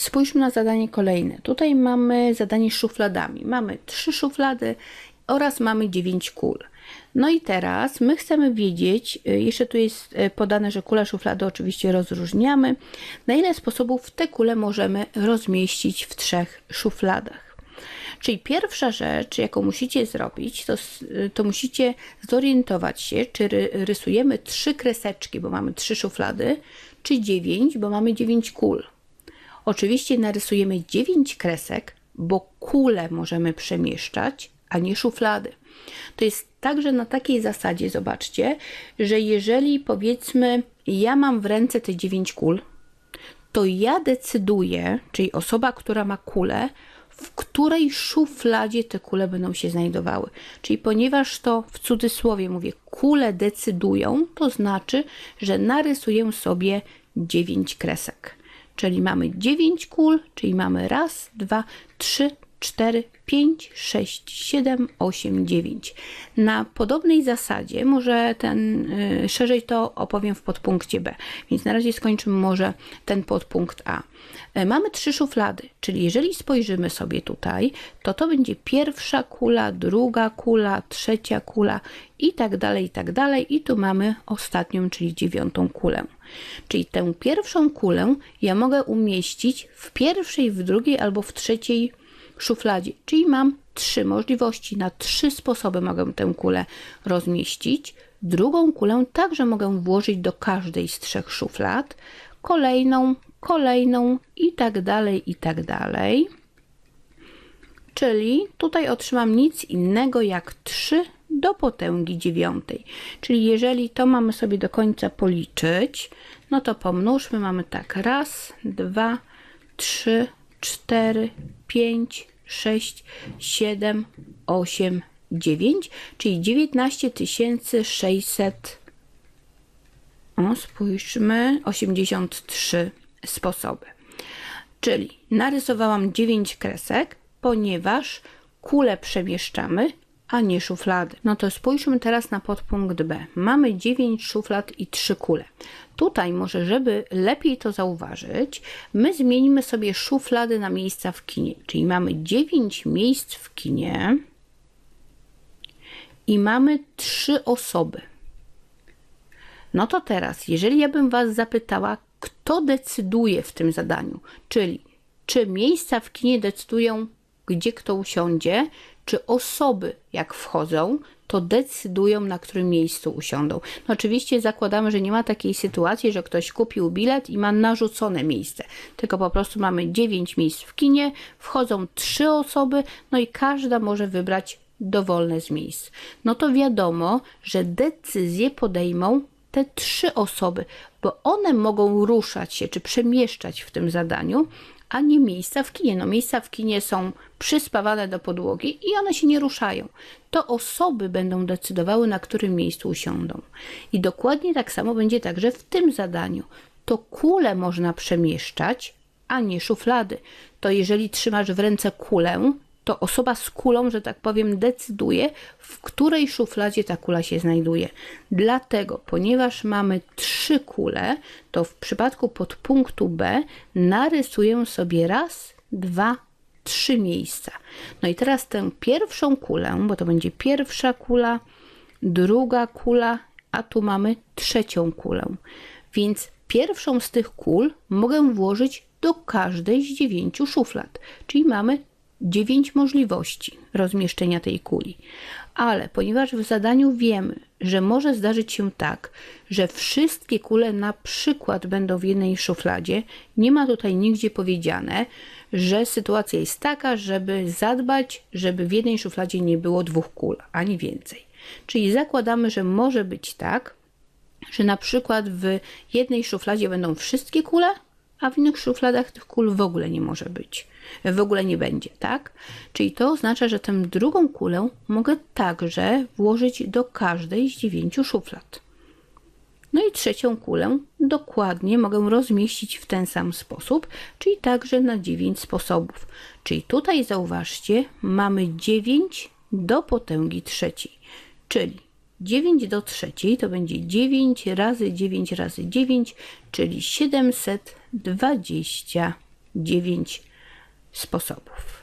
Spójrzmy na zadanie kolejne. Tutaj mamy zadanie z szufladami. Mamy trzy szuflady oraz mamy dziewięć kul. No i teraz my chcemy wiedzieć, y, jeszcze tu jest y, podane, że kule szuflady oczywiście rozróżniamy, na ile sposobów te kule możemy rozmieścić w trzech szufladach. Czyli pierwsza rzecz, jaką musicie zrobić, to, y, to musicie zorientować się, czy rysujemy trzy kreseczki, bo mamy trzy szuflady, czy dziewięć, bo mamy dziewięć kul. Oczywiście narysujemy dziewięć kresek, bo kule możemy przemieszczać, a nie szuflady. To jest także na takiej zasadzie, zobaczcie, że jeżeli powiedzmy, ja mam w ręce te dziewięć kul, to ja decyduję, czyli osoba, która ma kulę, w której szufladzie te kule będą się znajdowały. Czyli ponieważ to w cudzysłowie mówię, kule decydują, to znaczy, że narysuję sobie dziewięć kresek. Czyli mamy dziewięć kul, czyli mamy raz, dwa, trzy, 4, 5, 6, 7, 8, 9. Na podobnej zasadzie, może ten y, szerzej to opowiem w podpunkcie B, więc na razie skończymy może ten podpunkt A. Y, mamy trzy szuflady, czyli jeżeli spojrzymy sobie tutaj, to to będzie pierwsza kula, druga kula, trzecia kula i tak dalej, i tak dalej. I tu mamy ostatnią, czyli dziewiątą kulę. Czyli tę pierwszą kulę ja mogę umieścić w pierwszej, w drugiej albo w trzeciej szufladzie. Czyli mam trzy możliwości. Na trzy sposoby mogę tę kulę rozmieścić. Drugą kulę także mogę włożyć do każdej z trzech szuflad. Kolejną, kolejną i tak dalej, i tak dalej. Czyli tutaj otrzymam nic innego jak 3 do potęgi dziewiątej. Czyli jeżeli to mamy sobie do końca policzyć, no to pomnóżmy, mamy tak raz, dwa, trzy, cztery, pięć, 6, 7, 8, 9, czyli 19 600. O, spójrzmy, 83 sposoby. Czyli narysowałam 9 kresek, ponieważ kule przemieszczamy a nie szuflady. No to spójrzmy teraz na podpunkt B. Mamy 9 szuflad i 3 kule. Tutaj może, żeby lepiej to zauważyć, my zmienimy sobie szuflady na miejsca w kinie. Czyli mamy 9 miejsc w kinie i mamy 3 osoby. No to teraz, jeżeli ja bym Was zapytała, kto decyduje w tym zadaniu, czyli czy miejsca w kinie decydują, gdzie kto usiądzie, czy osoby, jak wchodzą, to decydują, na którym miejscu usiądą. No oczywiście zakładamy, że nie ma takiej sytuacji, że ktoś kupił bilet i ma narzucone miejsce, tylko po prostu mamy 9 miejsc w kinie, wchodzą 3 osoby, no i każda może wybrać dowolne z miejsc. No to wiadomo, że decyzję podejmą te trzy osoby, bo one mogą ruszać się czy przemieszczać w tym zadaniu, a nie miejsca w kinie. No miejsca w kinie są przyspawane do podłogi i one się nie ruszają. To osoby będą decydowały, na którym miejscu usiądą. I dokładnie tak samo będzie także w tym zadaniu. To kule można przemieszczać, a nie szuflady. To jeżeli trzymasz w ręce kulę, to osoba z kulą, że tak powiem, decyduje, w której szufladzie ta kula się znajduje. Dlatego, ponieważ mamy trzy kule, to w przypadku podpunktu B narysuję sobie raz, dwa, trzy miejsca. No i teraz tę pierwszą kulę, bo to będzie pierwsza kula, druga kula, a tu mamy trzecią kulę. Więc pierwszą z tych kul mogę włożyć do każdej z dziewięciu szuflad. Czyli mamy dziewięć możliwości rozmieszczenia tej kuli. Ale ponieważ w zadaniu wiemy, że może zdarzyć się tak, że wszystkie kule na przykład będą w jednej szufladzie, nie ma tutaj nigdzie powiedziane, że sytuacja jest taka, żeby zadbać, żeby w jednej szufladzie nie było dwóch kul, ani więcej. Czyli zakładamy, że może być tak, że na przykład w jednej szufladzie będą wszystkie kule, a w innych szufladach tych kul w ogóle nie może być. W ogóle nie będzie, tak? Czyli to oznacza, że tę drugą kulę mogę także włożyć do każdej z dziewięciu szuflad. No i trzecią kulę dokładnie mogę rozmieścić w ten sam sposób, czyli także na 9 sposobów. Czyli tutaj zauważcie, mamy 9 do potęgi trzeciej, czyli 9 do trzeciej to będzie 9 razy 9 razy 9, czyli 725. dziewięć sposobów.